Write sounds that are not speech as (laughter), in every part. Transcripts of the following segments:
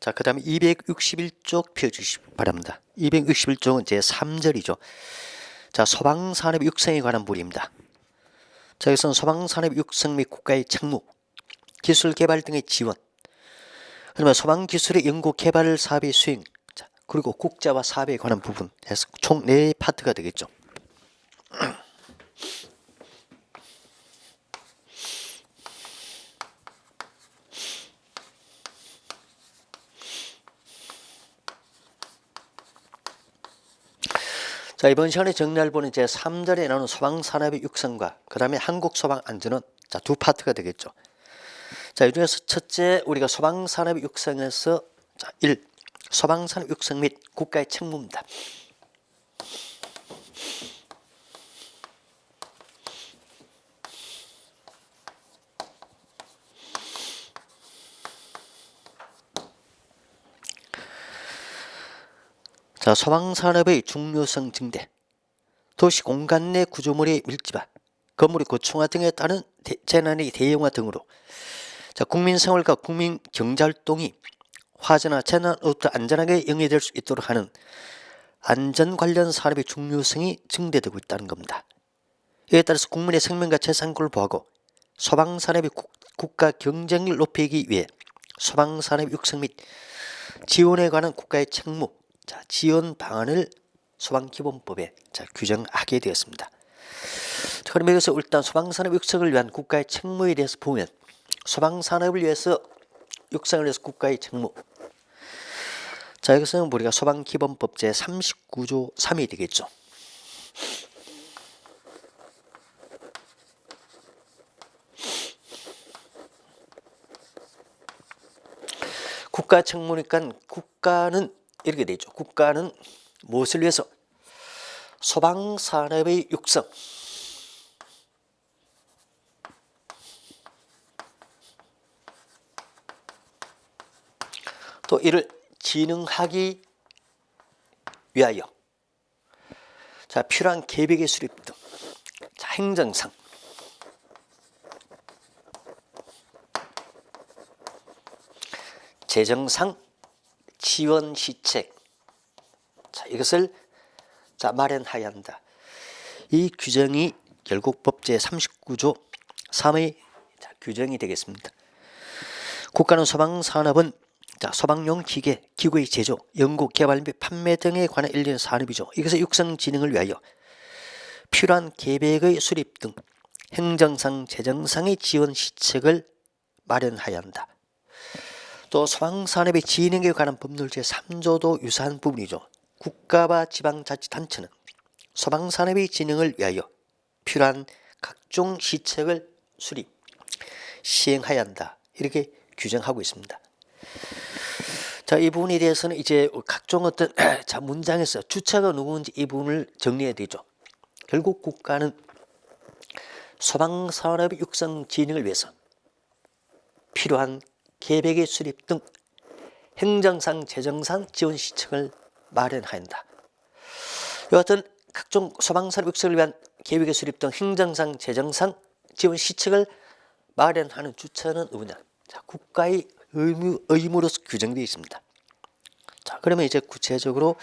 자, 그 다음에 261쪽 펴주시기 바랍니다. 261쪽은 제 3절이죠. 자, 소방산업 육성에 관한 부입니다. 자, 여기서는 소방산업 육성 및 국가의 책무, 기술 개발 등의 지원, 그러면 소방기술의 연구 개발 사업의 수행, 자, 그리고 국제화 사업에 관한 부분 총네 파트가 되겠죠. 자 이번 시간에 정리할 보는 제 3절에 나오는 소방산업의 육성과 그 다음에 한국 소방 안전은 자 두 파트가 되겠죠. 자, 이 중에서 첫째 우리가 소방산업 육성에서 자, 1. 소방산업 육성 및 국가의 책무입니다. 자, 소방산업의 중요성 증대, 도시 공간 내 구조물의 밀집화, 건물의 고충화 등에 따른 대- 재난의 대형화 등으로 자, 국민 생활과 국민 경제 활동이 화재나 재난으로부터 안전하게 영위될 수 있도록 하는 안전 관련 산업의 중요성이 증대되고 있다는 겁니다. 이에 따라서 국민의 생명과 재산권을 보호하고 소방 산업의 국, 국가 경쟁력을 높이기 위해 소방 산업 육성 및 지원에 관한 국가의 책무, 자, 지원 방안을 소방기본법에 자, 규정하게 되었습니다. 자, 그럼 여기서 일단 소방산업 육성을 위한 국가의 책무에 대해서 보면 소방산업을 위해서 육성을 위해서 국가의 책무 자 여기서는 우리가 소방기본법 제 39조 3이 되겠죠 국가 책무니까 국가는 이렇게 되죠. 국가는 무엇을 위해서? 소방산업의 육성. 또 이를 진흥하기 위하여. 자 필요한 계획의 수립 등. 자, 행정상. 재정상 지원 시책 자 이것을 자 마련하여야 한다. 이 규정이 결국 법제 39조 3의 자, 규정이 되겠습니다. 국가는 소방 산업은 자, 소방용 기계, 기구의 제조, 연구, 개발 및 판매 등에 관한 일련 산업이죠. 이것의 육성 진행을 위하여 필요한 계획의 수립 등 행정상, 재정상의 지원 시책을 마련하여야 한다. 또 소방산업의 진행에 관한 법률 제3조도 유사한 부분이죠. 국가와 지방자치단체는 소방산업의 진행을 위하여 필요한 각종 시책을 수립, 시행하여야 한다. 이렇게 규정하고 있습니다. 자, 이 부분에 대해서는 이제 각종 어떤 (clears throat) 자 문장에서 주체가 누구인지 이 부분을 정리해야 되죠. 결국 국가는 소방산업의 육성 진행을 위해서 필요한 계획의 수립 등 행정상, 재정상 지원 시책을 마련해야 한다. 여하튼 각종 소방산업 육성을 위한 계획의 수립 등 행정상, 재정상 지원 시책을 마련하는 주체는 누구냐? 자, 국가의 의무, 의무로서 규정되어 있습니다. 자, 그러면 이제 구체적으로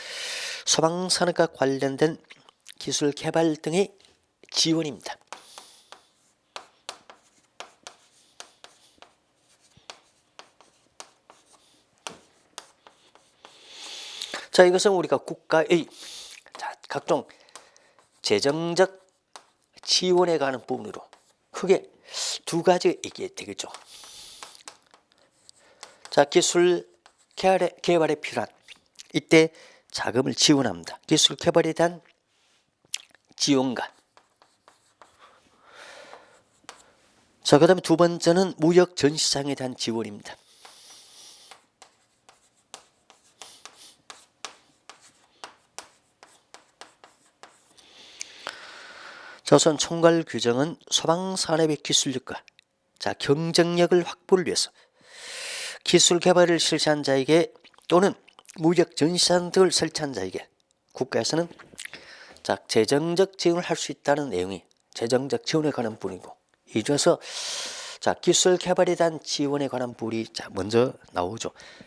소방산업과 관련된 기술 개발 등의 지원입니다. 자, 이것은 우리가 국가의 자, 각종 재정적 지원에 관한 부분으로 크게 두 가지 이게 되겠죠. 자, 기술 개발에, 개발에 필요한 이때 자금을 지원합니다. 기술 개발에 대한 지원과 자, 그 다음에 두 번째는 무역 전시장에 대한 지원입니다. 조선 총괄 규정은 소방산업의 기술력과 자, 경쟁력을 확보를 위해서 기술 개발을 실시한 자에게 또는 무역 전시장 등을 설치한 자에게 국가에서는 자, 재정적 지원을 할 수 있다는 내용이 재정적 지원에 관한 부분이고 이 중에서 자, 기술 개발에 대한 지원에 관한 부분이 자, 먼저 나오죠.